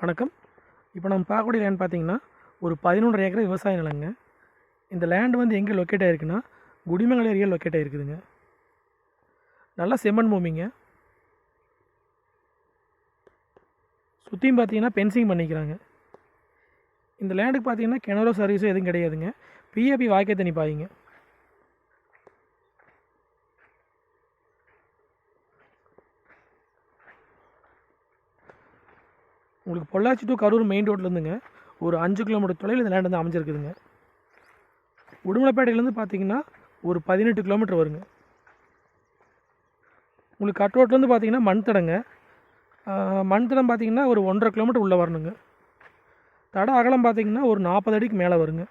வணக்கம். இப்போ நம்ம பார்க்கக்கூடிய லேண்ட் பார்த்தீங்கன்னா ஒரு பதினொன்றரை ஏக்கர் விவசாய நிலங்க. இந்த லேண்ட் வந்து எங்கே லொக்கேட் ஆகிருக்குன்னா குடிமங்கல் ஏரியா லொக்கேட் ஆகிருக்குதுங்க நல்லா செம்மண் பூமிங்க. சுற்றியும் பார்த்தீங்கன்னா பென்சிங் பண்ணிக்கிறாங்க. இந்த லேண்டுக்கு பார்த்தீங்கன்னா கிணறோ சர்வீஸும் எதுவும் கிடையாதுங்க. பிஏபி வாய்க்கை தண்ணி பாயிங்க. உங்களுக்கு பொள்ளாச்சி டு கரூர் மெயின் ரோட்லேருந்துங்க ஒரு அஞ்சு கிலோமீட்டர் தொலைவில் இந்த லேண்ட் வந்து அமைஞ்சிருக்குதுங்க. உடுமலைப்பேட்டையிலேருந்து பார்த்தீங்கன்னா ஒரு பதினெட்டு கிலோமீட்டர் வருங்க. உங்களுக்கு கட் ரோட்லேருந்து பார்த்தீங்கன்னா மண் தடங்க மண் தடம் பார்த்தீங்கன்னா ஒரு ஒன்றரை கிலோமீட்டர் உள்ளே வரணுங்க. தட அகலம் பார்த்தீங்கன்னா ஒரு நாற்பது அடிக்கு மேலே வருங்க.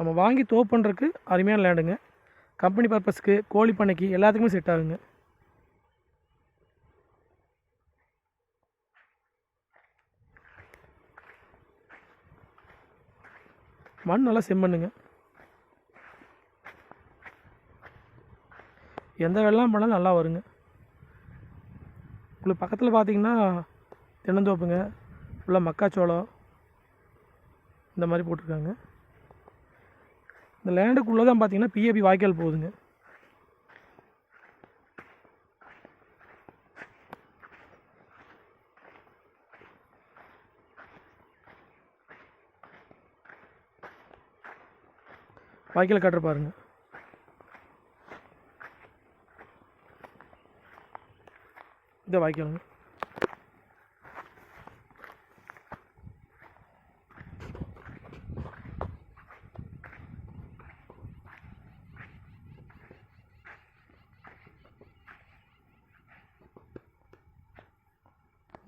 நம்ம வாங்கி தோப் பண்ணுறதுக்கு அருமையான லேண்டுங்க கம்பெனி பர்பஸ்க்கு கோழி பண்ணைக்கு எல்லாத்துக்குமே செட் ஆகுங்க. மண் நல்லா செம்மண்ணுங்க எந்த வெள்ளம் பண்ணாலும் நல்லா வருங்க. உங்களுக்கு பக்கத்தில் பார்த்தீங்கன்னா தென்னந்தோப்புங்க. ஃபுல்லாக மக்காச்சோளம். இந்த மாதிரி போட்டிருக்காங்க. இந்த லேண்டுக்குள்ளே தான் பார்த்தீங்கன்னா பிஏபி வாய்க்கால் போகுதுங்க. வாய்க்கால் கட்டுற பாருங்க. இந்த வாய்க்காலுங்க.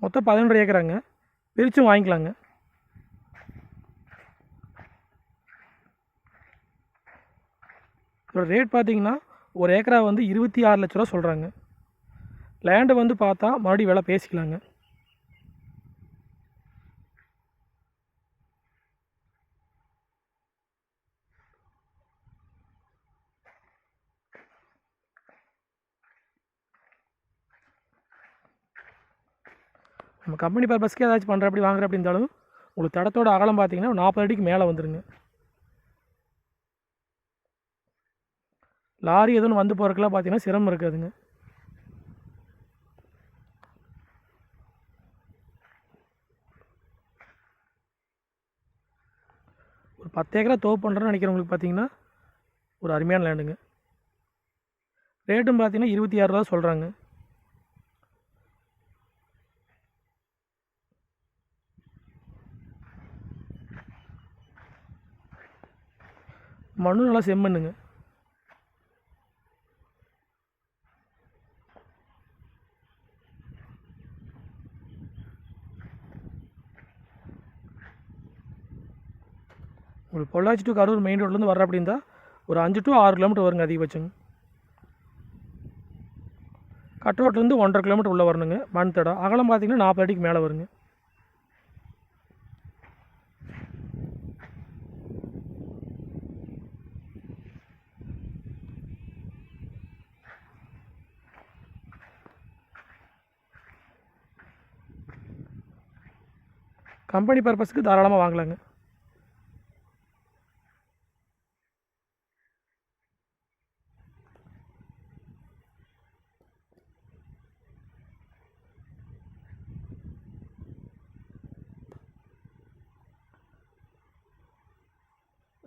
மொத்தம் பதினொன்று ஏக்கராங்க. பிரித்தும் வாங்கிக்கலாங்க. இதோட ரேட் பார்த்தீங்கன்னா ஒரு ஏக்கரா வந்து இருபத்தி ஆறு லட்ச ரூபா சொல்கிறாங்க லேண்டு வந்து பார்த்தா மறுபடியும் விலை பேசிக்கலாங்க. நம்ம கம்பெனி பர்பஸ்க்கு ஏதாச்சும் பண்ணுற அப்படி வாங்குற அப்படி இருந்தாலும் உங்களுக்கு தடத்தோட அகலம் பார்த்தீங்கன்னா நாற்பது அடிக்கு மேலே வந்துடுங்க லாரி எதுவும் வந்து போகிறதுக்குலாம் பார்த்தீங்கன்னா சிரமம் இருக்காதுங்க. ஒரு பத்து ஏக்கரா தோப்பு பண்ணுறேன்னு நினைக்கிறவங்களுக்கு பார்த்தீங்கன்னா ஒரு அருமையான லேண்டுங்க ரேட்டும் பார்த்தீங்கன்னா இருபத்தி ஆறு ரூபா சொல்கிறாங்க மண்ணும் நல்லா செம்மண்ணுங்க. உங்களுக்கு பொள்ளாச்சி டு கரூர் மெயின் ரோட்லேருந்து வர அப்படி இருந்தால் ஒரு அஞ்சு டு ஆறு கிலோமீட்டர் வருங்க அதிகபட்சங்க. கட் ரோட்லேருந்து ஒன்றரை கிலோமீட்டர் உள்ளே வரணுங்க மண் தடம். அகலம் பார்த்தீங்கன்னா நாற்பது அடிக்கு மேலே வருங்க. கம்பெனி பர்பஸ்க்கு தாராளமாக வாங்கலாங்க.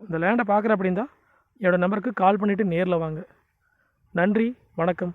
இந்த லேண்டை பார்க்குற அப்படின்னா என்னோடய நம்பருக்கு கால் பண்ணிவிட்டு நேரில் வாங்க. நன்றி வணக்கம்.